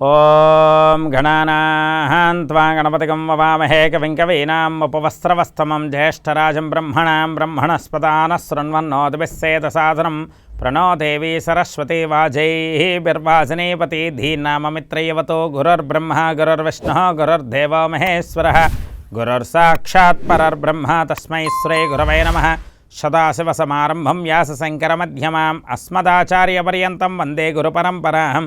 ఓం గణానాహాన్ త్వా గణపతిగం వవామహే కవిం కవీనాం ఉపవస్త్రవస్తమం జ్యేష్ఠరాజం బ్రహ్మణాం బ్రహ్మణస్పదాన శృణ్వన్నోదిభిస్సేద సాధనం ప్రణో దేవీ సరస్వతి వాజైర్వాజనీపతి ధీనామమిత్రయవతో గురుర్బ్రహ్మ గురుర్విష్ణు గురుర్దేవో మహేశ్వర గురుర్సాక్షాత్ పరర్బ్రహ్మ తస్మై శ్రీ గురవై నమ సదాశివసమారంభం వ్యాసశంకరమధ్యమాం అస్మదాచార్యపర్యంతం వందే గురుపరంపరాహం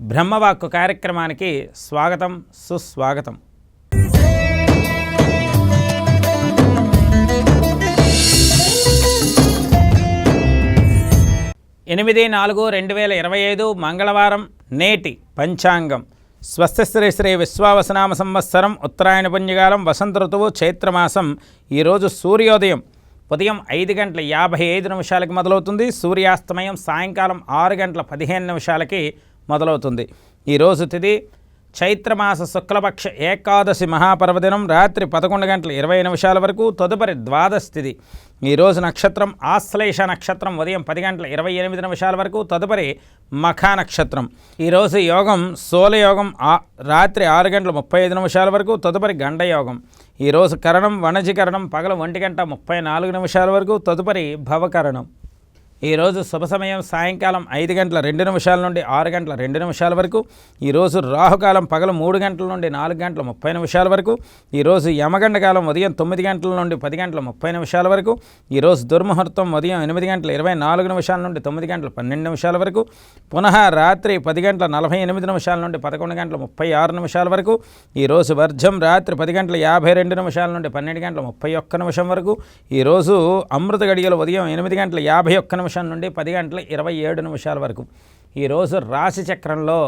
బ్రహ్మవాక్కు కార్యక్రమానికి స్వాగతం సుస్వాగతం. ఎనిమిది నాలుగు రెండు వేల ఇరవై ఐదు మంగళవారం నేటి పంచాంగం. స్వస్తి శ్రీ శ్రీ విశ్వావసనామ సంవత్సరం ఉత్తరాయణ పుణ్యకాలం వసంత ఋతువు చైత్రమాసం ఈరోజు సూర్యోదయం. ఉదయం ఐదు గంటల యాభై ఐదు నిమిషాలకి మొదలవుతుంది. సూర్యాస్తమయం సాయంకాలం ఆరు గంటల పదిహేను నిమిషాలకి మొదలవుతుంది. ఈరోజు తిది చైత్రమాస శుక్లపక్ష ఏకాదశి మహాపర్వదినం రాత్రి పదకొండు గంటల ఇరవై నిమిషాల వరకు తదుపరి ద్వాదశి తిథి ఈరోజు నక్షత్రం ఆశ్లేష నక్షత్రం ఉదయం పది గంటల ఇరవై ఎనిమిది నిమిషాల వరకు తదుపరి మఖా నక్షత్రం. ఈరోజు యోగం సోలయోగం ఆ రాత్రి ఆరు గంటల ముప్పై ఐదు నిమిషాల వరకు తదుపరి గండయోగం ఈరోజు కరణం వణజీకరణం పగల ఒంటి గంట ముప్పై నాలుగు నిమిషాల వరకు తదుపరి భవకరణం. ఈరోజు శుభ సమయం సాయంకాలం ఐదు గంటల రెండు నిమిషాల నుండి ఆరు గంటల రెండు నిమిషాల వరకు. ఈరోజు రాహుకాలం పగలు మూడు గంటల నుండి నాలుగు గంటల ముప్పై నిమిషాల వరకు. ఈరోజు యమగండ కాలం ఉదయం తొమ్మిది గంటల నుండి పది గంటల ముప్పై నిమిషాల వరకు. ఈరోజు దుర్ముహూర్తం ఉదయం ఎనిమిది గంటల ఇరవై నాలుగు నిమిషాల నుండి తొమ్మిది గంటల పన్నెండు నిమిషాల వరకు. పునః రాత్రి పది గంటల నలభై ఎనిమిది నిమిషాల నుండి పదకొండు గంటల ముప్పై ఆరు నిమిషాల వరకు. ఈరోజు వర్జం రాత్రి పది గంటల యాభై రెండు నిమిషాల నుండి పన్నెండు గంటల ముప్పై ఒక్క నిమిషం వరకు. ఈరోజు అమృత గడియలు ఉదయం ఎనిమిది గంటల యాభై ఒక్క నిమిషం నుండి పది గంటల ఇరవై ఏడు నిమిషాల వరకు. ఈరోజు రాశి చక్రంలో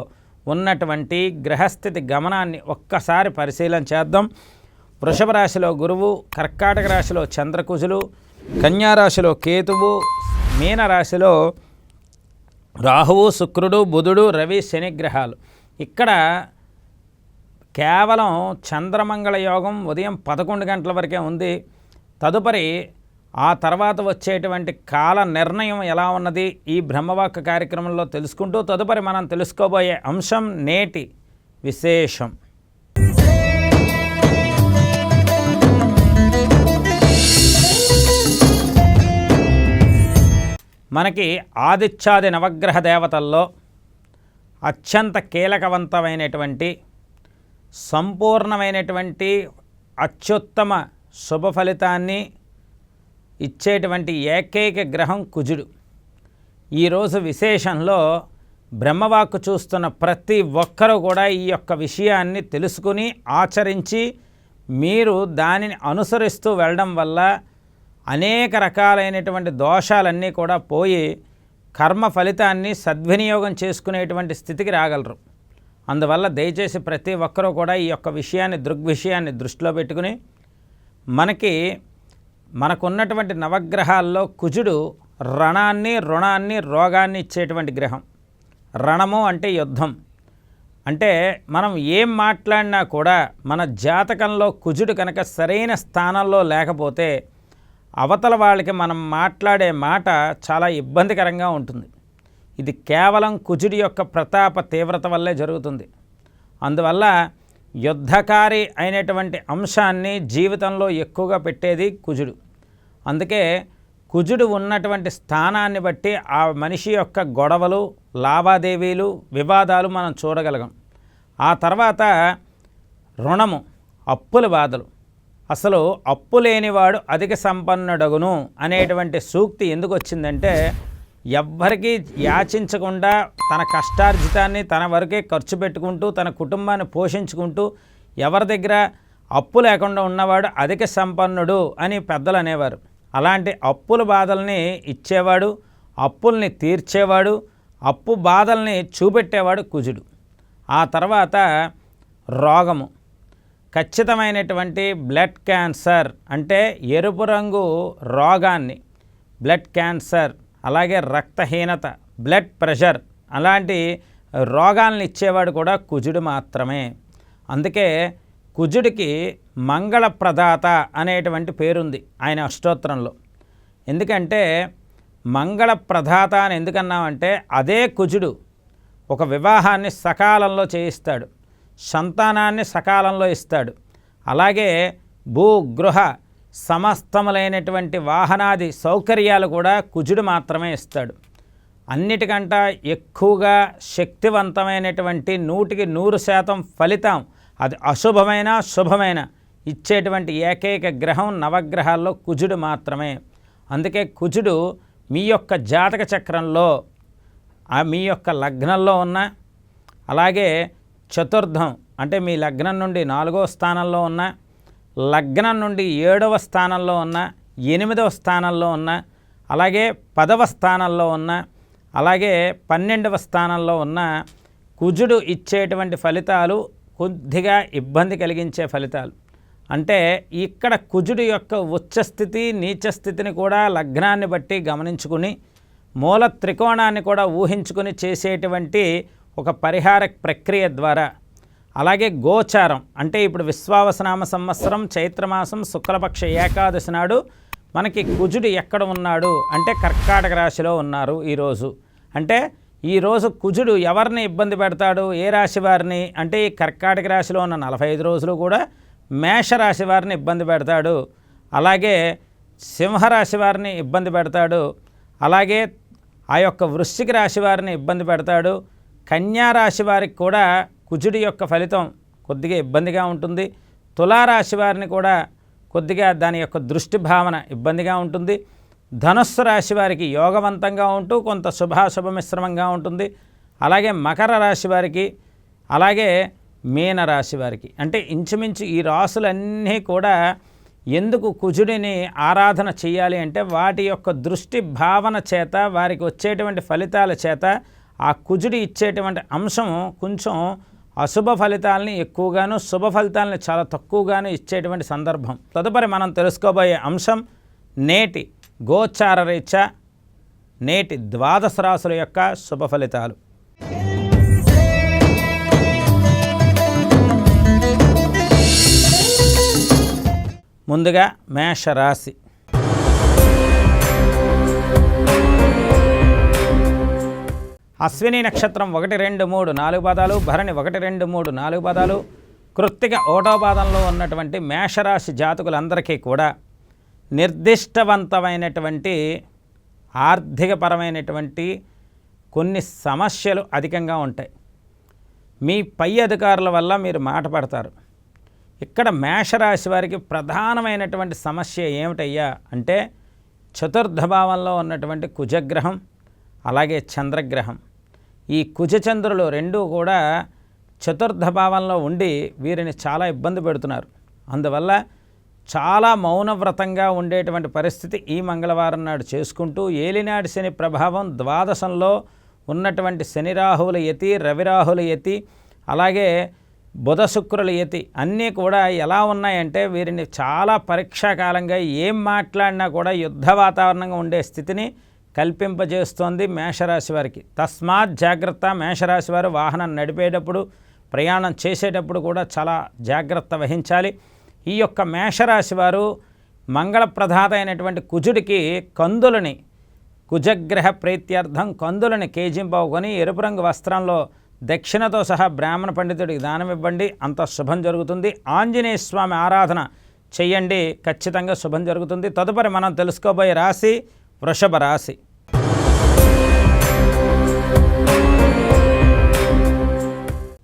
ఉన్నటువంటి గ్రహస్థితి గమనాన్ని ఒక్కసారి పరిశీలన చేద్దాం. వృషభ రాశిలో గురువు కర్కాటక రాశిలో చంద్రకుజులు కన్యారాశిలో కేతువు మీనరాశిలో రాహువు శుక్రుడు బుధుడు రవి శని గ్రహాలు. ఇక్కడ కేవలం చంద్రమంగళ యోగం ఉదయం పదకొండు గంటల వరకే ఉంది. తదుపరి ఆ తర్వాత వచ్చేటువంటి కాల నిర్ణయం ఎలా ఉన్నది? ఈ బ్రహ్మవాక్య కార్యక్రమంలో తెలుసుకుంటూ తదుపరి మనం తెలుసుకోబోయే అంశం నేటి విశేషం. మనకి ఆదిత్యాది నవగ్రహ దేవతల్లో అత్యంత కీలకవంతమైనటువంటి సంపూర్ణమైనటువంటి అత్యుత్తమ శుభ ఫలితాన్ని ఇచ్చేటువంటి ఏకైక గ్రహం కుజుడు. ఈరోజు విశేషంలో బ్రహ్మవాక్కు చూస్తున్న ప్రతి ఒక్కరూ కూడా ఈ యొక్క విషయాన్ని తెలుసుకుని ఆచరించి మీరు దానిని అనుసరిస్తూ వెళ్ళడం వల్ల అనేక రకాలైనటువంటి దోషాలన్నీ కూడా పోయి కర్మ ఫలితాన్ని సద్వినియోగం చేసుకునేటువంటి స్థితికి రాగలరు. అందువల్ల దయచేసి ప్రతి ఒక్కరూ కూడా ఈ యొక్క విషయాన్ని దృగ్విషయాన్ని దృష్టిలో పెట్టుకుని మనకి మనకున్నటువంటి నవగ్రహాల్లో కుజుడు రణాన్ని రుణాన్ని రోగాన్ని ఇచ్చేటువంటి గ్రహం. రణము అంటే యుద్ధం. అంటే మనం ఏం మాట్లాడినా కూడా మన జాతకంలో కుజుడు కనుక సరైన స్థానంలో లేకపోతే అవతల వాళ్ళకి మనం మాట్లాడే మాట చాలా ఇబ్బందికరంగా ఉంటుంది. ఇది కేవలం కుజుడి యొక్క ప్రతాప తీవ్రత వల్లే జరుగుతుంది. అందువల్ల యుద్ధకారి అయినటువంటి అంశాన్ని జీవితంలో ఎక్కువగా పెట్టేది కుజుడు. అందుకే కుజుడు ఉన్నటువంటి స్థానాన్ని బట్టి ఆ మనిషి యొక్క గొడవలు లావాదేవీలు వివాదాలు మనం చూడగలగం. ఆ తర్వాత రుణము అప్పుల బాధలు. అసలు అప్పు లేనివాడు అధిక సంపన్నుడగును అనేటువంటి సూక్తి ఎందుకు వచ్చిందంటే ఎవ్వరికీ యాచించకుండా తన కష్టార్జితాన్ని తన వరకే ఖర్చు పెట్టుకుంటూ తన కుటుంబాన్ని పోషించుకుంటూ ఎవరి దగ్గర అప్పు లేకుండా ఉన్నవాడు అధిక సంపన్నుడు అని పెద్దలు అనేవారు. అలాంటి అప్పుల బాధల్ని ఇచ్చేవాడు అప్పుల్ని తీర్చేవాడు అప్పు బాధల్ని చూపెట్టేవాడు కుజుడు. ఆ తర్వాత రోగము. ఖచ్చితమైనటువంటి బ్లడ్ క్యాన్సర్ అంటే ఎరుపు రంగు రోగాన్ని బ్లడ్ క్యాన్సర్ అలాగే రక్తహీనత బ్లడ్ ప్రెషర్ అలాంటి రోగాలను ఇచ్చేవాడు కూడా కుజుడు మాత్రమే. అందుకే కుజుడికి మంగళ ప్రదాత అనేటువంటి పేరుంది ఆయన అష్టోత్తరంలో. ఎందుకంటే మంగళ ప్రదాత అని ఎందుకన్నామంటే అదే కుజుడు ఒక వివాహాన్ని సకాలంలో చేయిస్తాడు సంతానాన్ని సకాలంలో ఇస్తాడు. అలాగే భూ గృహ సమస్తములైనటువంటి వాహనాది సౌకర్యాలు కూడా కుజుడు మాత్రమే ఇస్తాడు. అన్నిటికంట ఎక్కువగా శక్తివంతమైనటువంటి నూటికి నూరు శాతం ఫలితం అది అశుభమైన శుభమైన ఇచ్చేటువంటి ఏకైక గ్రహం నవగ్రహాల్లో కుజుడు మాత్రమే. అందుకే కుజుడు మీ యొక్క జాతక చక్రంలో ఆ మీ యొక్క లగ్నంలో ఉన్న అలాగే చతుర్థం అంటే మీ లగ్నం నుండి నాలుగో స్థానంలో ఉన్న లగ్నం నుండి ఏడవ స్థానంలో ఉన్న ఎనిమిదవ స్థానంలో ఉన్న అలాగే పదవ స్థానంలో ఉన్న అలాగే పన్నెండవ స్థానంలో ఉన్న కుజుడు ఇచ్చేటువంటి ఫలితాలు కొద్దిగా ఇబ్బంది కలిగించే ఫలితాలు. అంటే ఇక్కడ కుజుడు యొక్క ఉచ్చస్థితి నీచస్థితిని కూడా లగ్నాన్ని బట్టి గమనించుకుని మూల త్రికోణాన్ని కూడా ఊహించుకుని చేసేటువంటి ఒక పరిహార ప్రక్రియ ద్వారా అలాగే గోచారం అంటే ఇప్పుడు విశ్వావసనామ సంవత్సరం చైత్రమాసం శుక్లపక్ష ఏకాదశి నాడు మనకి కుజుడు ఎక్కడ ఉన్నాడు అంటే కర్కాటక రాశిలో ఉన్నారు ఈరోజు అంటే ఈరోజు కుజుడు ఎవరిని ఇబ్బంది పెడతాడు? ఏ రాశి వారిని? అంటే ఈ కర్కాటక రాశిలో ఉన్న నలభై ఐదు రోజులు కూడా మేషరాశి వారిని ఇబ్బంది పెడతాడు. అలాగే సింహరాశి వారిని ఇబ్బంది పెడతాడు. అలాగే ఆ యొక్క వృశ్చిక రాశి వారిని ఇబ్బంది పెడతాడు. కన్యా రాశి వారికి కూడా కుజుడి యొక్క ఫలితం కొద్దిగా ఇబ్బందిగా ఉంటుంది. తులారాశి వారిని కూడా కొద్దిగా దాని యొక్క దృష్టి భావన ఇబ్బందిగా ఉంటుంది. ధనుస్సు రాశి వారికి యోగవంతంగా ఉంటూ కొంత శుభాశుభ మిశ్రమంగా ఉంటుంది. అలాగే మకర రాశి వారికి అలాగే మీన రాశి వారికి అంటే ఇంచుమించు ఈ రాసులన్నీ కూడా ఎందుకు కుజుడిని ఆరాధన చేయాలి అంటే వాటి యొక్క దృష్టి భావన చేత వారికి వచ్చేటువంటి ఫలితాల చేత ఆ కుజుడి ఇచ్చేటువంటి అంశం కొంచెం అశుభ ఫలితాలని ఎక్కువగాను శుభ ఫలితాలని చాలా తక్కువగాను ఇచ్చేటువంటి సందర్భం. తదుపరి మనం తెలుసుకోబోయే అంశం నేటి గోచార రీత్యా నేటి ద్వాదశ రాశుల యొక్క శుభ ఫలితాలు. ముందుగా మేషరాశి. అశ్విని నక్షత్రం ఒకటి రెండు మూడు నాలుగు పదాలు భరణి ఒకటి రెండు మూడు నాలుగు పదాలు. కృత్తిక ఓటో పాదంలో ఉన్నటువంటి మేషరాశి జాతకులందరికీ కూడా నిర్దిష్టవంతమైనటువంటి ఆర్థికపరమైనటువంటి కొన్ని సమస్యలు అధికంగా ఉంటాయి. మీ పై అధికారుల వల్ల మీరు మాట పడతారు. ఇక్కడ మేషరాశి వారికి ప్రధానమైనటువంటి సమస్య ఏమిటయ్యా అంటే చతుర్థ భావంలో ఉన్నటువంటి కుజగ్రహం అలాగే చంద్రగ్రహం. ఈ కుజచంద్రులు రెండూ కూడా చతుర్థ భావంలో ఉండి వీరిని చాలా ఇబ్బంది పెడుతున్నారు. అందువల్ల చాలా మౌనవ్రతంగా ఉండేటువంటి పరిస్థితి ఈ మంగళవారం నాడు చేసుకుంటూ ఏలినాటి శని ప్రభావం ద్వాదశంలో ఉన్నటువంటి శని రాహువుల యతి రవిరాహుల యతి అలాగే బుధ శుక్రుల యతి అన్నీ కూడా ఎలా ఉన్నాయంటే వీరిని చాలా పరీక్షాకాలంగా ఏం మాట్లాడినా కూడా యుద్ధ వాతావరణంగా ఉండే స్థితిని కల్పింపజేస్తోంది మేషరాశి వారికి. తస్మాత్ జాగ్రత్త మేషరాశి వారు వాహనం నడిపేటప్పుడు ప్రయాణం చేసేటప్పుడు కూడా చాలా జాగ్రత్త వహించాలి. ఈ యొక్క మేషరాశి వారు మంగళప్రదాత అయినటువంటి కుజుడికి కందులని కుజగ్రహ ప్రీత్యర్థం కందులని కేజింపవుకొని ఎరుపు రంగు వస్త్రంలో దక్షిణతో సహా బ్రాహ్మణ పండితుడికి దానం ఇవ్వండి. అంత శుభం జరుగుతుంది. ఆంజనేయ స్వామి ఆరాధన చెయ్యండి ఖచ్చితంగా శుభం జరుగుతుంది. తదుపరి మనం తెలుసుకోబోయే రాశి వృషభ రాశి.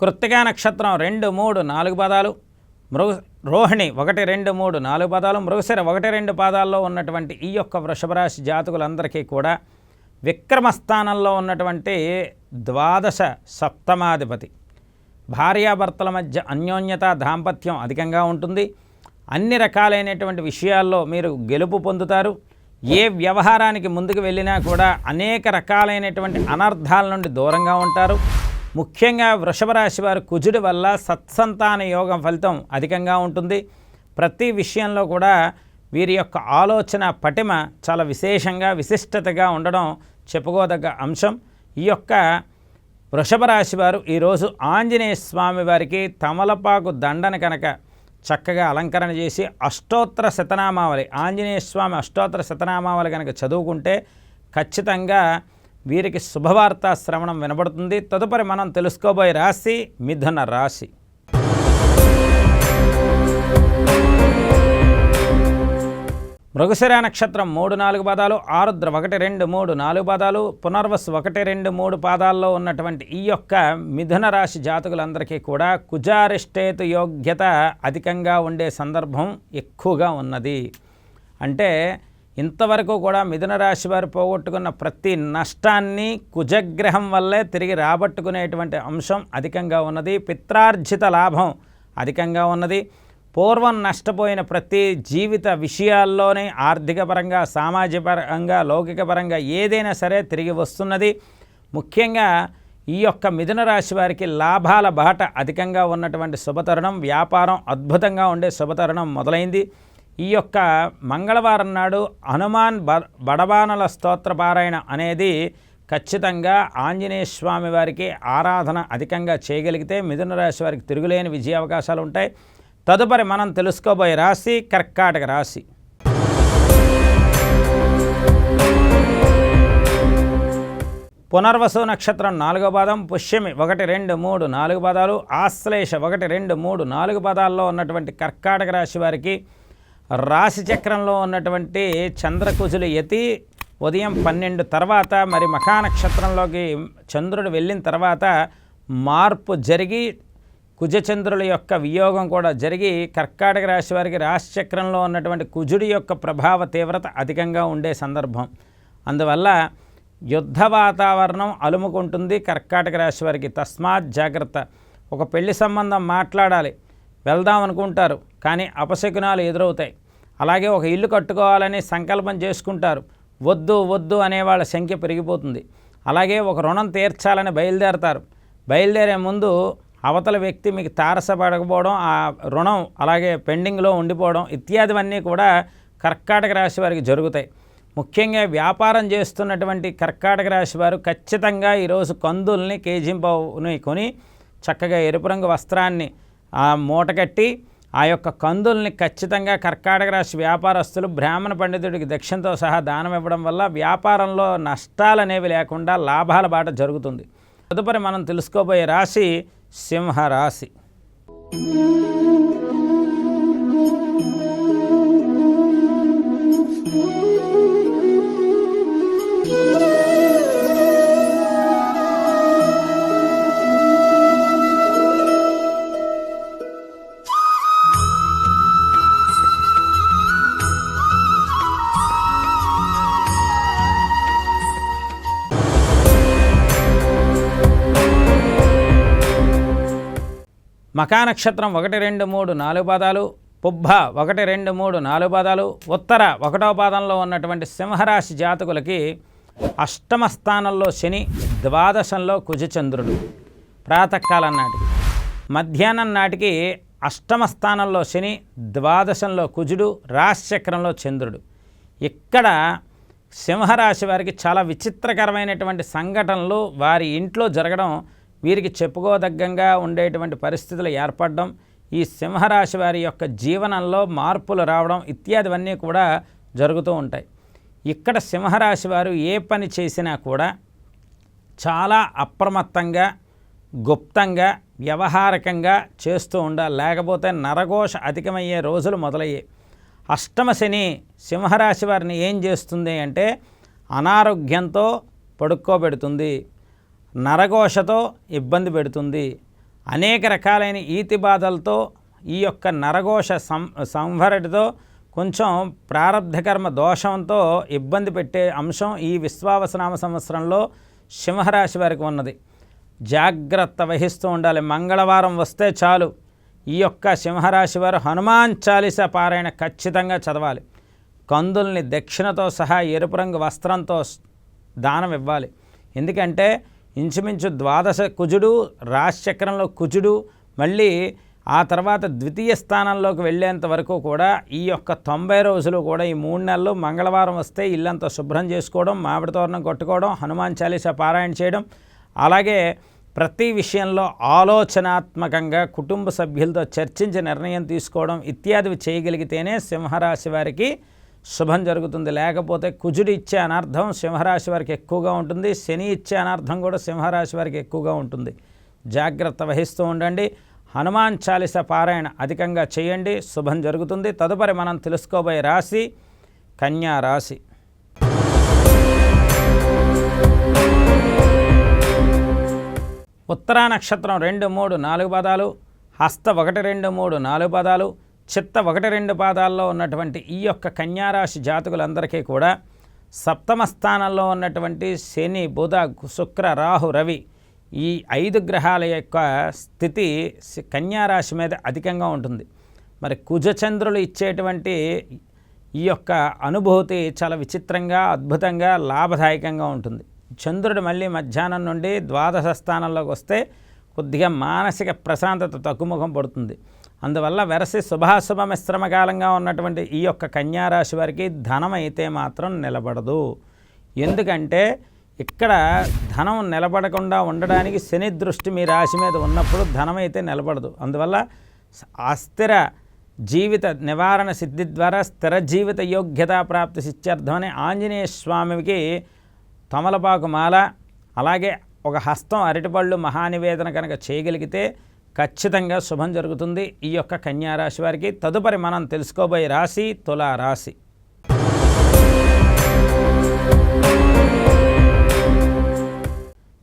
కృత్తికా నక్షత్రం రెండు మూడు నాలుగు పదాలు. మృగ రోహిణి ఒకటి రెండు మూడు నాలుగు పాదాలు. మృగశిర ఒకటి రెండు పాదాల్లో ఉన్నటువంటి ఈ యొక్క వృషభరాశి జాతకులందరికీ కూడా విక్రమస్థానంలో ఉన్నటువంటి ద్వాదశ సప్తమాధిపతి. భార్యాభర్తల మధ్య అన్యోన్యత దాంపత్యం అధికంగా ఉంటుంది. అన్ని రకాలైనటువంటి విషయాల్లో మీరు గెలుపు పొందుతారు. ఏ వ్యవహారానికి ముందుకు వెళ్ళినా కూడా అనేక రకాలైనటువంటి అనర్థాల నుండి దూరంగా ఉంటారు. ముఖ్యంగా వృషభ రాశి వారు కుజుడి వల్ల సత్సంతాన యోగం ఫలితం అధికంగా ఉంటుంది. ప్రతి విషయంలో కూడా వీరి యొక్క ఆలోచన పటిమ చాలా విశేషంగా విశిష్టతగా ఉండడం చెప్పుకోదగ్గ అంశం. ఈ యొక్క వృషభ రాశి వారు ఈరోజు ఆంజనేయ స్వామి వారికి తమలపాకు దండను కనుక చక్కగా అలంకరణ చేసి అష్టోత్తర శతనామావళి ఆంజనేయ స్వామి అష్టోత్తర శతనామావళి కనుక చదువుకుంటే ఖచ్చితంగా వీరికి శుభవార్త శ్రవణం వినబడుతుంది. తదుపరి మనం తెలుసుకోబోయే రాశి మిథున రాశి. మృగశిర నక్షత్రం మూడు నాలుగు పాదాలు ఆరుద్ర ఒకటి రెండు మూడు నాలుగు పాదాలు పునర్వసు ఒకటి రెండు మూడు పాదాల్లో ఉన్నటువంటి ఈ యొక్క మిథున రాశి జాతకులందరికీ కూడా కుజారిష్టేతు యోగ్యత అధికంగా ఉండే సందర్భం ఎక్కువగా ఉన్నది. అంటే ఇంతవరకు కూడా మిథున రాశి వారు పోగొట్టుకున్న ప్రతి నష్టాన్ని కుజగ్రహం వల్లే తిరిగి రాబట్టుకునేటువంటి అంశం అధికంగా ఉన్నది. పిత్రార్జిత లాభం అధికంగా ఉన్నది. పూర్వం నష్టపోయిన ప్రతి జీవిత విషయాల్లోనే ఆర్థికపరంగా సామాజికపరంగా లౌకికపరంగా ఏదైనా సరే తిరిగి వస్తున్నది. ముఖ్యంగా ఈ యొక్క మిథున రాశి వారికి లాభాల బాట అధికంగా ఉన్నటువంటి శుభతరుణం వ్యాపారం అద్భుతంగా ఉండే శుభతరుణం మొదలైంది. ఈ యొక్క మంగళవారం నాడు హనుమాన్ బ బడబానల స్తోత్ర పారాయణ అనేది ఖచ్చితంగా ఆంజనేయ స్వామి వారికి ఆరాధన అధికంగా చేయగలిగితే మిథున రాశి వారికి తిరుగులేని విజయ అవకాశాలు ఉంటాయి. తదుపరి మనం తెలుసుకోబోయే రాశి కర్కాటక రాశి. పునర్వసు నక్షత్రం నాలుగో పాదం పుష్యమి ఒకటి రెండు మూడు నాలుగు పదాలు ఆశ్లేష ఒకటి రెండు మూడు నాలుగు పదాల్లో ఉన్నటువంటి కర్కాటక రాశి వారికి రాశి చక్రంలో ఉన్నటువంటి చంద్రకుజులు యతి ఉదయం పన్నెండు తర్వాత మరి మఖా నక్షత్రంలోకి చంద్రుడు వెళ్ళిన తర్వాత మార్పు జరిగి కుజచంద్రుల యొక్క వియోగం కూడా జరిగి కర్కాటక రాశి వారికి రాశిచక్రంలో ఉన్నటువంటి కుజుడి యొక్క ప్రభావ తీవ్రత అధికంగా ఉండే సందర్భం. అందువల్ల యుద్ధ వాతావరణం అలుముకుంటుంది. కర్కాటక రాశి వారికి తస్మాత్ జాగ్రత్త. ఒక పెళ్ళి సంబంధం మాట్లాడాలి. వెళ్దాం అనుకుంటారు. కానీ అపశకునాలు ఎదురవుతాయి. అలాగే ఒక ఇల్లు కట్టుకోవాలని సంకల్పం చేసుకుంటారు. వద్దు వద్దు అనే వాళ్ళ సంఖ్య పెరిగిపోతుంది. అలాగే ఒక రుణం తీర్చాలని బయలుదేరతారు. బయలుదేరే ముందు అవతల వ్యక్తి మీకు తారసపడకపోవడం ఆ రుణం అలాగే పెండింగ్లో ఉండిపోవడం ఇత్యాదివన్నీ కూడా కర్కాటక రాశి వారికి జరుగుతాయి. ముఖ్యంగా వ్యాపారం చేస్తున్నటువంటి కర్కాటక రాశి వారు ఖచ్చితంగా ఈరోజు కందుల్ని కేజీంపని కొని చక్కగా ఎరుపు రంగు వస్త్రాన్ని ఆ మూట కట్టి ఆ యొక్క కందుల్ని ఖచ్చితంగా కర్కాటక రాశి వ్యాపారస్తులు బ్రాహ్మణ పండితుడికి దక్షిణతో సహా దానం ఇవ్వడం వల్ల వ్యాపారంలో నష్టాలు అనేవి లేకుండా లాభాల బాట జరుగుతుంది. తదుపరి మనం తెలుసుకోబోయే రాశి సింహరాశి. మకానక్షత్రం ఒకటి రెండు మూడు నాలుగు పాదాలు పుబ్బ ఒకటి రెండు మూడు నాలుగు పాదాలు ఉత్తర ఒకటో పాదంలో ఉన్నటువంటి సింహరాశి జాతకులకి అష్టమ స్థానంలో శని ద్వాదశంలో కుజచంద్రుడు. ప్రాతకాలం నాటికి. మధ్యాహ్నం నాటికి అష్టమ స్థానంలో శని ద్వాదశంలో కుజుడు రాశిచక్రంలో చంద్రుడు. ఇక్కడ సింహరాశి వారికి చాలా విచిత్రకరమైనటువంటి సంఘటనలు వారి ఇంట్లో జరగడం వీరికి చెప్పుకోదగ్గంగా ఉండేటువంటి పరిస్థితులు ఏర్పడడం ఈ సింహరాశి వారి యొక్క జీవనంలో మార్పులు రావడం ఇత్యాదివన్నీ కూడా జరుగుతూ ఉంటాయి. ఇక్కడ సింహరాశి వారు ఏ పని చేసినా కూడా చాలా అప్రమత్తంగా గుప్తంగా వ్యవహారకంగా చేస్తూ ఉండాలి లేకపోతే నరఘోష అధికమయ్యే రోజులు మొదలయ్యాయి. అష్టమ శని సింహరాశి వారిని ఏం చేస్తుంది అంటే అనారోగ్యంతో పడుకోబెడుతుంది. నరఘోషతో ఇబ్బంది పెడుతుంది. అనేక రకాలైన ఈతి బాధలతో ఈ యొక్క నరఘోష సం సంహరటితో కొంచెం ప్రారంధకర్మ దోషంతో ఇబ్బంది పెట్టే అంశం ఈ విశ్వావసనామ సంవత్సరంలో సింహరాశి వారికి ఉన్నది. జాగ్రత్త వహిస్తూ ఉండాలి. మంగళవారం వస్తే చాలు. ఈ యొక్క సింహరాశి వారు హనుమాన్ చాలీస పారాయణ ఖచ్చితంగా చదవాలి. కందుల్ని దక్షిణతో సహా ఎరుపు రంగు వస్త్రంతో దానం ఇవ్వాలి. ఎందుకంటే ఇంచుమించు ద్వాదశ కుజుడు రాశిచక్రంలో కుజుడు మళ్ళీ ఆ తర్వాత ద్వితీయ స్థానంలోకి వెళ్ళేంత వరకు కూడా ఈ యొక్క తొంభై రోజులు కూడా ఈ మూడు నెలలు మంగళవారం వస్తే ఇల్లంతా శుభ్రం చేసుకోవడం మామిడి తోరణం కొట్టుకోవడం హనుమాన్ చాలీస పారాయణ చేయడం. అలాగే ప్రతి విషయంలో ఆలోచనాత్మకంగా కుటుంబ సభ్యులతో చర్చించి నిర్ణయం తీసుకోవడం ఇత్యాదివి చేయగలిగితేనే సింహరాశి వారికి శుభం జరుగుతుంది. లేకపోతే కుజుడు ఇచ్చే అనర్థం సింహరాశి వారికి ఎక్కువగా ఉంటుంది. శని ఇచ్చే అనర్థం కూడా సింహరాశి వారికి ఎక్కువగా ఉంటుంది. జాగ్రత్త వహిస్తూ ఉండండి. హనుమాన్ చాలీస పారాయణ అధికంగా చేయండి. శుభం జరుగుతుంది. తదుపరి మనం తెలుసుకోబోయే రాశి కన్యా రాశి. ఉత్తరా నక్షత్రం రెండు మూడు నాలుగు పదాలు హస్త ఒకటి రెండు మూడు నాలుగు పదాలు చిత్త ఒకటి రెండు పాదాల్లో ఉన్నటువంటి ఈ యొక్క కన్యారాశి జాతకులందరికీ కూడా సప్తమ స్థానంలో ఉన్నటువంటి శని బుధ శుక్ర రాహు రవి ఈ ఐదు గ్రహాల యొక్క స్థితి కన్యారాశి మీద అధికంగా ఉంటుంది. మరి కుజచంద్రులు ఇచ్చేటువంటి ఈ యొక్క అనుభూతి చాలా విచిత్రంగా అద్భుతంగా లాభదాయకంగా ఉంటుంది. చంద్రుడు మళ్ళీ మధ్యాహ్నం నుండి ద్వాదశ స్థానంలోకి వస్తే కొద్దిగా మానసిక ప్రశాంతత తగ్గుముఖం పడుతుంది. అందువల్ల వెరసి శుభాశుభ మిశ్రమ కాలంగా ఉన్నటువంటి ఈ యొక్క కన్యారాశి వారికి ధనం అయితే మాత్రం నిలబడదు. ఎందుకంటే ఇక్కడ ధనం నిలబడకుండా ఉండడానికి శని దృష్టి మీ రాశి మీద ఉన్నప్పుడు ధనం అయితే నిలబడదు. అందువల్ల అస్థిర జీవిత నివారణ సిద్ధి ద్వారా స్థిర జీవిత యోగ్యతా ప్రాప్తి సిత్యర్థమని ఆంజనేయ స్వామికి తమలపాకు మాల అలాగే ఒక హస్తం అరటిపళ్ళు మహానివేదన కనుక చేయగలిగితే ఖచ్చితంగా శుభం జరుగుతుంది. ఈ యొక్క కన్యారాశి వారికి తదుపరి మనం తెలుసుకోబోయే రాశి తులారాశి.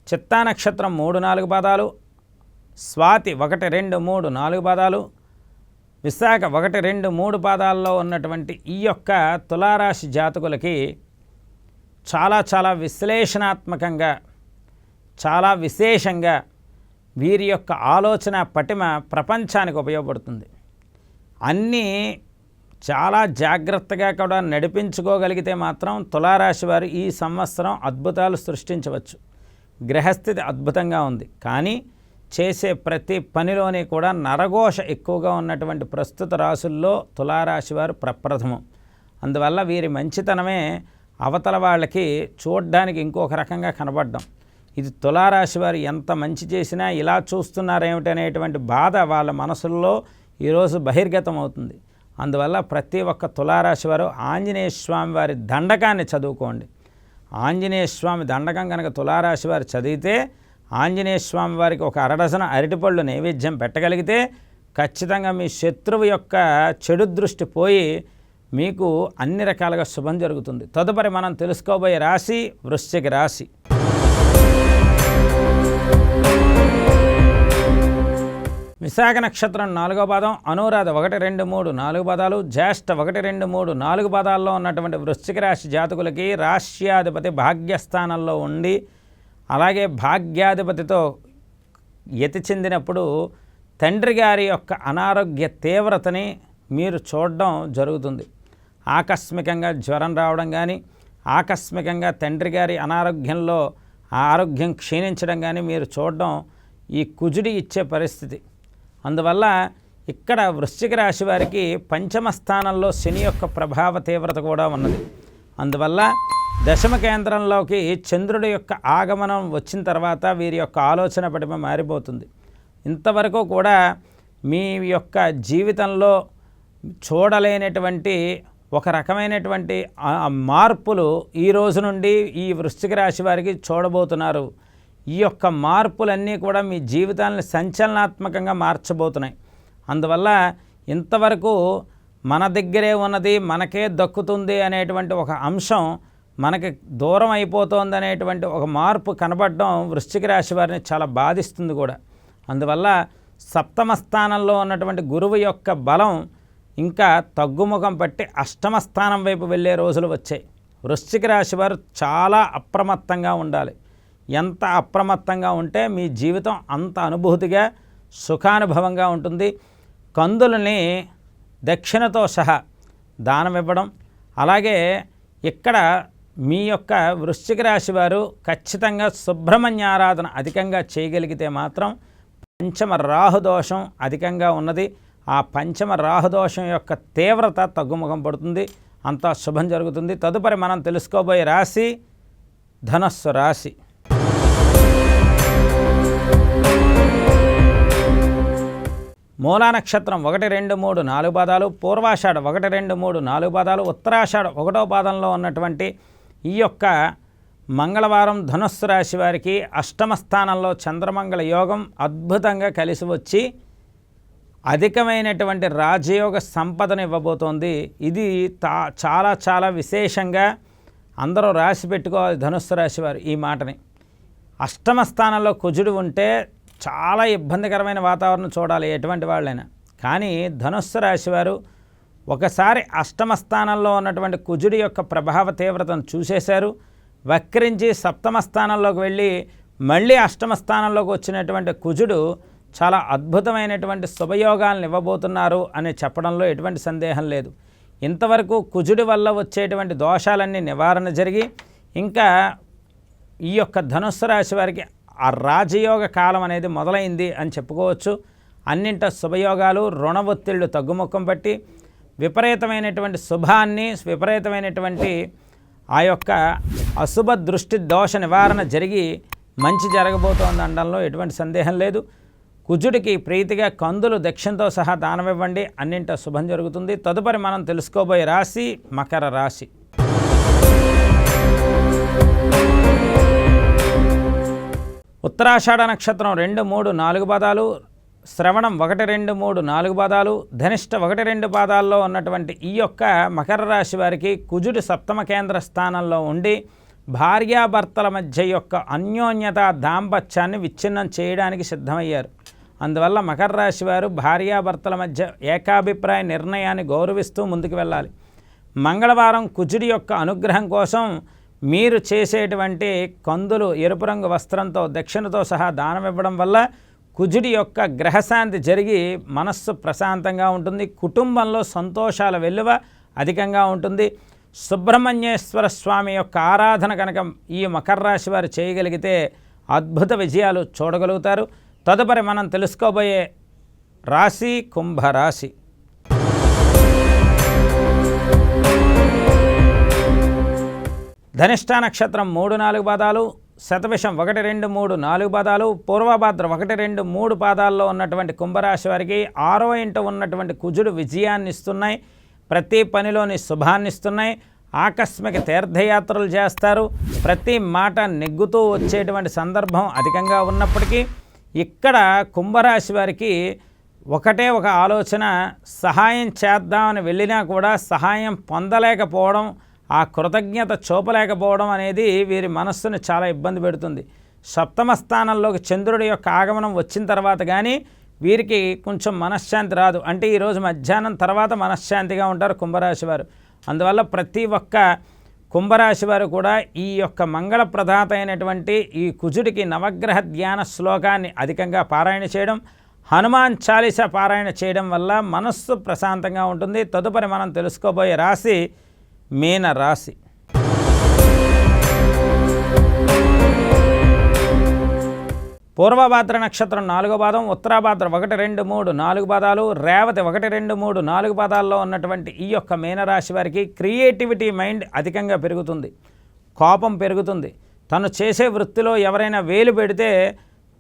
చిత్తా నక్షత్రం మూడు నాలుగు పాదాలు స్వాతి ఒకటి రెండు మూడు నాలుగు పాదాలు విశాఖ ఒకటి రెండు మూడు పాదాల్లో ఉన్నటువంటి ఈ యొక్క తులారాశి జాతకులకి చాలా చాలా విశ్లేషణాత్మకంగా చాలా విశేషంగా వీరి యొక్క ఆలోచన పటిమ ప్రపంచానికి ఉపయోగపడుతుంది. అన్నీ చాలా జాగ్రత్తగా కూడా నడిపించుకోగలిగితే మాత్రం తులారాశి వారు ఈ సంవత్సరం అద్భుతాలు సృష్టించవచ్చు. గ్రహస్థితి అద్భుతంగా ఉంది. కానీ చేసే ప్రతి పనిలోని కూడా నరఘోష ఎక్కువగా ఉన్నటువంటి ప్రస్తుత రాసుల్లో తులారాశి వారు ప్రప్రథమం. అందువల్ల వీరి మంచితనమే అవతల వాళ్ళకి చూడ్డానికి ఇంకొక రకంగా కనబడ్డం. ఇది తులారాశి వారు ఎంత మంచి చేసినా ఇలా చూస్తున్నారేమిటనేటువంటి బాధ వాళ్ళ మనసుల్లో ఈరోజు బహిర్గతం అవుతుంది. అందువల్ల ప్రతి ఒక్క తులారాశి వారు ఆంజనేయ స్వామి వారి దండకాన్ని చదువుకోండి. ఆంజనేయ స్వామి దండకం కనుక తులారాశి వారు చదివితే ఆంజనేయ స్వామి వారికి ఒక అరడజన అరటిపళ్ళు నైవేద్యం పెట్టగలిగితే ఖచ్చితంగా మీ శత్రువు యొక్క చెడు దృష్టి పోయి మీకు అన్ని రకాలుగా శుభం జరుగుతుంది. తదుపరి మనం తెలుసుకోబోయే రాశి వృశ్చిక రాశి. విశాఖ నక్షత్రం నాలుగో పాదం అనురాధ ఒకటి రెండు మూడు నాలుగు పదాలు జ్యేష్ఠ ఒకటి రెండు మూడు నాలుగు పదాల్లో ఉన్నటువంటి వృశ్చిక రాశి జాతకులకి రాష్ట్రాధిపతి భాగ్యస్థానంలో ఉండి అలాగే భాగ్యాధిపతితో యతి చెందినప్పుడు తండ్రి గారి యొక్క అనారోగ్య తీవ్రతని మీరు చూడడం జరుగుతుంది. ఆకస్మికంగా జ్వరం రావడం కానీ ఆకస్మికంగా తండ్రి గారి అనారోగ్యంలో ఆ ఆరోగ్యం క్షీణించడం కానీ మీరు చూడడం ఈ కుజుడి ఇచ్చే పరిస్థితి. అందువల్ల ఇక్కడ వృశ్చిక రాశి వారికి పంచమ స్థానంలో శని యొక్క ప్రభావ తీవ్రత కూడా ఉన్నది. అందువల్ల దశమ కేంద్రంలోకి చంద్రుడి యొక్క ఆగమనం వచ్చిన తర్వాత వీరి యొక్క ఆలోచన పటిమ మారిపోతుంది. ఇంతవరకు కూడా మీ యొక్క జీవితంలో చూడలేనటువంటి ఒక రకమైనటువంటి మార్పులు ఈ రోజు నుండి ఈ వృశ్చిక రాశి వారికి చూడబోతున్నారు. ఈ యొక్క మార్పులన్నీ కూడా మీ జీవితాలను సంచలనాత్మకంగా మార్చబోతున్నాయి. అందువల్ల ఇంతవరకు మన దగ్గరే ఉన్నది మనకే దక్కుతుంది అనేటువంటి ఒక అంశం మనకి దూరం అయిపోతుంది అనేటువంటి ఒక మార్పు కనబడడం వృశ్చిక రాశి వారిని చాలా బాధిస్తుంది కూడా. అందువల్ల సప్తమ స్థానంలో ఉన్నటువంటి గురువు యొక్క బలం ఇంకా తగ్గుముఖం పట్టి అష్టమ స్థానం వైపు వెళ్ళే రోజులు వచ్చాయి. వృశ్చిక రాశి వారు చాలా అప్రమత్తంగా ఉండాలి. ఎంత అప్రమత్తంగా ఉంటే మీ జీవితం అంత అనుభూతిగా సుఖానుభవంగా ఉంటుంది. కందులని దక్షిణతో సహా దానం ఇవ్వడం. అలాగే ఇక్కడ మీ యొక్క వృశ్చిక రాశి వారు ఖచ్చితంగా సుబ్రహ్మణ్య ఆరాధన అధికంగా చేయగలిగితే మాత్రం పంచమ రాహుదోషం అధికంగా ఉన్నది. ఆ పంచమ రాహుదోషం యొక్క తీవ్రత తగ్గుముఖం పడుతుంది. అంతా శుభం జరుగుతుంది. తదుపరి మనం తెలుసుకోబోయే రాశి ధనస్సు రాశి. మూలా నక్షత్రం ఒకటి రెండు మూడు నాలుగు పాదాలు పూర్వాషాఢ ఒకటి రెండు మూడు నాలుగు పాదాలు ఉత్తరాషాఢ ఒకటో పాదంలో ఉన్నటువంటి ఈ యొక్క మంగళవారం ధనుస్సు రాశి వారికి అష్టమ స్థానంలో చంద్రమంగళ యోగం అద్భుతంగా కలిసి వచ్చి అధికమైనటువంటి రాజయోగ సంపదను ఇవ్వబోతోంది. ఇది తా చాలా చాలా విశేషంగా అందరూ రాసి పెట్టుకోవాలి ధనుస్సు రాశి వారు ఈ మాటని. అష్టమ స్థానంలో కుజుడు ఉంటే చాలా ఇబ్బందికరమైన వాతావరణం చూడాలి ఎటువంటి వాళ్ళైనా. కానీ ధనుస్సు రాశివారు ఒకసారి అష్టమ స్థానంలో ఉన్నటువంటి కుజుడి యొక్క ప్రభావ తీవ్రతను చూసేశారు. వక్రించి సప్తమ స్థానంలోకి వెళ్ళి మళ్ళీ అష్టమ స్థానంలోకి వచ్చినటువంటి కుజుడు చాలా అద్భుతమైనటువంటి శుభయోగాలను ఇవ్వబోతున్నారు అని చెప్పడంలో ఎటువంటి సందేహం లేదు. ఇంతవరకు కుజుడి వల్ల వచ్చేటువంటి దోషాలన్నీ నివారణ జరిగి ఇంకా ఈ యొక్క ధనుస్సు రాశి వారికి ఆ రాజయోగ కాలం అనేది మొదలైంది అని చెప్పుకోవచ్చు. అన్నింట శుభయోగాలు రుణ ఒత్తిళ్ళు తగ్గుముఖం పట్టి విపరీతమైనటువంటి శుభాన్ని విపరీతమైనటువంటి ఆ యొక్క అశుభ దృష్టి దోష నివారణ జరిగి మంచి జరగబోతోంది అనడంలో ఎటువంటి సందేహం లేదు. కుజుడికి ప్రీతిగా కందులు దక్షిణతో సహా దానమివ్వండి. అన్నింట శుభం జరుగుతుంది. తదుపరి మనం తెలుసుకోబోయే రాశి మకర రాశి. ఉత్తరాషాఢ నక్షత్రం రెండు మూడు నాలుగు పాదాలు శ్రవణం ఒకటి రెండు మూడు నాలుగు పాదాలు ధనిష్ట ఒకటి రెండు పాదాల్లో ఉన్నటువంటి ఈ యొక్క మకర రాశి వారికి కుజుడు సప్తమ కేంద్ర స్థానంలో ఉండి భార్యాభర్తల మధ్య యొక్క అన్యోన్యత దాంపత్యాన్ని విచ్ఛిన్నం చేయడానికి సిద్ధమయ్యారు. అందువల్ల మకర రాశి వారు భార్యాభర్తల మధ్య ఏకాభిప్రాయ నిర్ణయాన్ని గౌరవిస్తూ ముందుకు వెళ్ళాలి. మంగళవారం కుజుడి యొక్క అనుగ్రహం కోసం మీరు చేసేటువంటి కందులు ఎరుపు రంగు వస్త్రంతో దక్షిణతో సహా దానం ఇవ్వడం వల్ల కుజుడి యొక్క గ్రహశాంతి జరిగి మనస్సు ప్రశాంతంగా ఉంటుంది కుటుంబంలో సంతోషాల వెలువ అధికంగా ఉంటుంది. సుబ్రహ్మణ్యేశ్వర స్వామి యొక్క ఆరాధన కనుక ఈ మకర రాశి వారు చేయగలిగితే అద్భుత విజయాలు చూడగలుగుతారు. తదుపరి మనం తెలుసుకోబోయే రాశి కుంభరాశి. ధనిష్ట నక్షత్రం మూడు నాలుగు పాదాలు శతవిషం ఒకటి రెండు మూడు నాలుగు పాదాలు పూర్వభాద్ర ఒకటి రెండు మూడు పాదాల్లో ఉన్నటువంటి కుంభరాశి వారికి ఆరో ఇంట ఉన్నటువంటి కుజుడు విజయాన్ని ఇస్తున్నాయి ప్రతి పనిలోని శుభాన్ని ఇస్తున్నాయి ఆకస్మిక తీర్థయాత్రలు చేస్తారు ప్రతి మాట నెగ్గుతూ వచ్చేటువంటి సందర్భం అధికంగా ఉన్నప్పటికీ ఇక్కడ కుంభరాశి వారికి ఒకటే ఒక ఆలోచన సహాయం చేద్దామని వెళ్ళినా కూడా సహాయం పొందలేకపోవడం ఆ కృతజ్ఞత చూపలేకపోవడం అనేది వీరి మనస్సును చాలా ఇబ్బంది పెడుతుంది. సప్తమ స్థానంలోకి చంద్రుడి యొక్క ఆగమనం వచ్చిన తర్వాత కానీ వీరికి కొంచెం మనశ్శాంతి రాదు. అంటే ఈరోజు మధ్యాహ్నం తర్వాత మనశ్శాంతిగా ఉంటారు కుంభరాశి వారు. అందువల్ల ప్రతి ఒక్క కుంభరాశి వారు కూడా ఈ యొక్క మంగళ ప్రదాత అయినటువంటి ఈ కుజుడికి నవగ్రహ ధ్యాన శ్లోకాన్ని అధికంగా పారాయణ చేయడం హనుమాన్ చాలీస పారాయణ చేయడం వల్ల మనస్సు ప్రశాంతంగా ఉంటుంది. తదుపరి మనం తెలుసుకోబోయే రాశి మీన రాశి పూర్వభాద్ర నక్షత్రం నాలుగో పాదం ఉత్తరాభాద్ర ఒకటి రెండు మూడు నాలుగు పాదాలు రేవతి ఒకటి రెండు మూడు నాలుగు పాదాల్లో ఉన్నటువంటి ఈ యొక్క మీనరాశి వారికి క్రియేటివిటీ మైండ్ అధికంగా పెరుగుతుంది. కోపం పెరుగుతుంది. తను చేసే వృత్తిలో ఎవరైనా వేలు పెడితే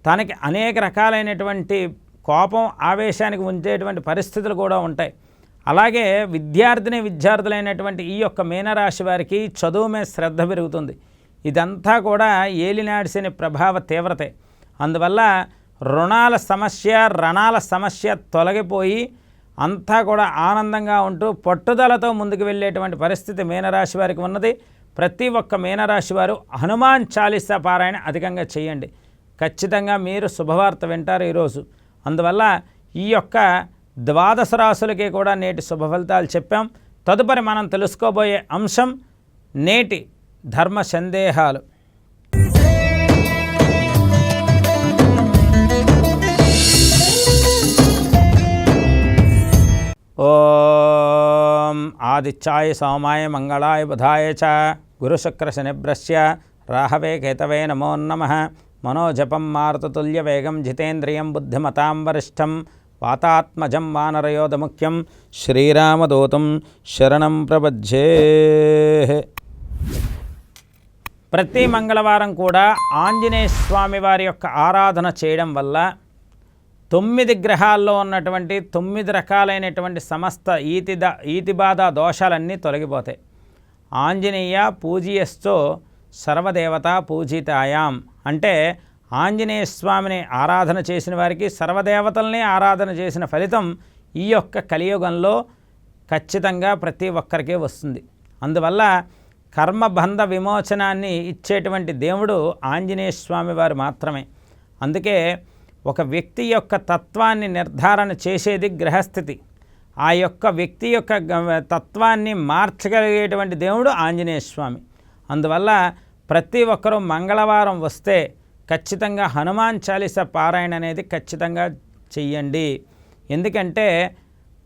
తనకి అనేక రకాలైనటువంటి కోపం ఆవేశానికి ఉంచేటువంటి పరిస్థితులు కూడా ఉంటాయి. అలాగే విద్యార్థిని విద్యార్థులైనటువంటి ఈ యొక్క మీనరాశి వారికి చదువు మీద శ్రద్ధ పెరుగుతుంది. ఇదంతా కూడా ఏలినాడిసిన ప్రభావ తీవ్రతే. అందువల్ల రుణాల సమస్య రణాల సమస్య తొలగిపోయి అంతా కూడా ఆనందంగా ఉంటూ పట్టుదలతో ముందుకు వెళ్ళేటువంటి పరిస్థితి మీనరాశి వారికి ఉన్నది. ప్రతి ఒక్క మీనరాశి వారు హనుమాన్ చాలీసా పారాయణ అధికంగా చేయండి. ఖచ్చితంగా మీరు శుభవార్త వింటారు ఈరోజు. అందువల్ల ఈ యొక్క ద్వాదశ రాశులకి కూడా నేటి శుభ ఫలితాలు చెప్పాం. తదుపరి మనం తెలుసుకోబోయే అంశం నేటి ధర్మ సందేహాలు. ఓం ఆదిత్యాయ సోమాయ మంగళాయ బుధాయ చ గురుశుక్రశనిభ్రస్య రాహవే కేతవే నమో నమ. మనోజపం మారుతతుల్య వేగం జితేంద్రియం బుద్ధిమతాం వరిష్టం. వాతాత్మజం వానరయోధముఖ్యం శ్రీరామదూతం శరణం ప్రపజ్యే ప్రతి మంగళవారం కూడా ఆంజనేయ స్వామి వారి యొక్క ఆరాధన చేయడం వల్ల తొమ్మిది గ్రహాల్లో ఉన్నటువంటి తొమ్మిది రకాలైనటువంటి సమస్త ఈతిద ఈతిబాధ దోషాలన్నీ తొలగిపోతాయి. ఆంజనేయ పూజీయస్తో సర్వదేవత పూజితాయాం. అంటే ఆంజనేయ స్వామిని ఆరాధన చేసిన వారికి సర్వదేవతల్ని ఆరాధన చేసిన ఫలితం ఈ యొక్క కలియుగంలో ఖచ్చితంగా ప్రతి ఒక్కరికే వస్తుంది. అందువల్ల కర్మబంధ విమోచనాన్ని ఇచ్చేటువంటి దేవుడు ఆంజనేయ స్వామి వారు మాత్రమే. అందుకే ఒక వ్యక్తి యొక్క తత్వాన్ని నిర్ధారణ చేసేది గ్రహస్థితి. ఆ యొక్క వ్యక్తి యొక్క తత్వాన్ని మార్చగలిగేటువంటి దేవుడు ఆంజనేయ స్వామి అందువల్ల ప్రతి ఒక్కరూ మంగళవారం వస్తే ఖచ్చితంగా హనుమాన్ చాలీస పారాయణ అనేది ఖచ్చితంగా చెయ్యండి. ఎందుకంటే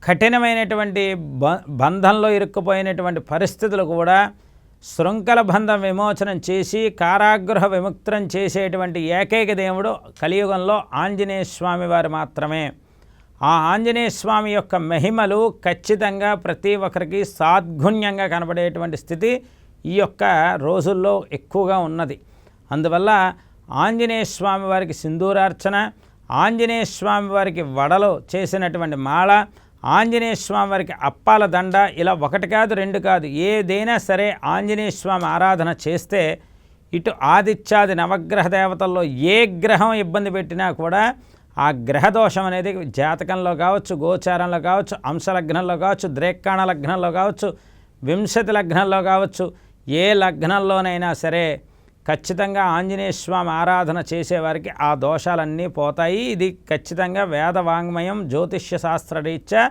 కఠినమైనటువంటి బ బంధంలో ఇరుక్కుపోయినటువంటి పరిస్థితులు కూడా శృంఖల బంధం విమోచనం చేసి కారాగృహ విముక్తం చేసేటువంటి ఏకైక దేవుడు కలియుగంలో ఆంజనేయ స్వామి వారు మాత్రమే. ఆ ఆంజనేయ స్వామి యొక్క మహిమలు ఖచ్చితంగా ప్రతి ఒక్కరికి సాద్గుణ్యంగా కనబడేటువంటి స్థితి ఈ యొక్క రోజుల్లో ఎక్కువగా ఉన్నది. అందువల్ల ఆంజనేయ స్వామి వారికి సింధూరార్చన ఆంజనేయ స్వామి వారికి వడలో చేసినటువంటి మాల ఆంజనేయ స్వామి వారికి అప్పాల దండ ఇలా ఒకటి కాదు రెండు కాదు ఏదైనా సరే ఆంజనేయ స్వామి ఆరాధన చేస్తే ఇటు ఆదిత్యాది నవగ్రహ దేవతల్లో ఏ గ్రహం ఇబ్బంది పెట్టినా కూడా ఆ గ్రహ దోషం అనేది జాతకంలో కావచ్చు గోచారంలో కావచ్చు అంశ లగ్నంలో కావచ్చు ద్రేక్కాణ లగ్నంలో కావచ్చు వింశతి లగ్నంలో కావచ్చు ఏ లగ్నంలోనైనా సరే ఖచ్చితంగా ఆంజనేయ స్వామి ఆరాధన చేసేవారికి ఆ దోషాలన్నీ పోతాయి. ఇది ఖచ్చితంగా వేద వాంగ్మయం జ్యోతిష్య శాస్త్ర రీత్యా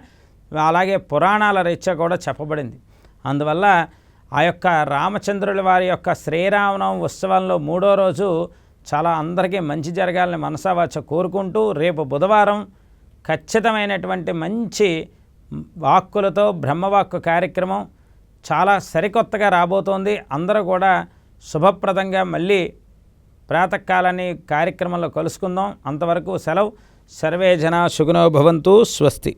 అలాగే పురాణాల రీత్యా కూడా చెప్పబడింది. అందువల్ల ఆ యొక్క రామచంద్రుల వారి యొక్క శ్రీరామనవం ఉత్సవంలో మూడో రోజు చాలా అందరికీ మంచి జరగాలని మనసావాచ కోరుకుంటూ రేపు బుధవారం ఖచ్చితమైనటువంటి మంచి వాక్కులతో బ్రహ్మవాక్కు కార్యక్రమం చాలా సరికొత్తగా రాబోతోంది. అందరూ కూడా శుభప్రదంగా మళ్ళీ ప్రాతకాలని కార్యక్రమంలో కలుసుకుందాం. అంతవరకు సెలవు. సర్వే జన సుగుణో భవంతు. స్వస్తి.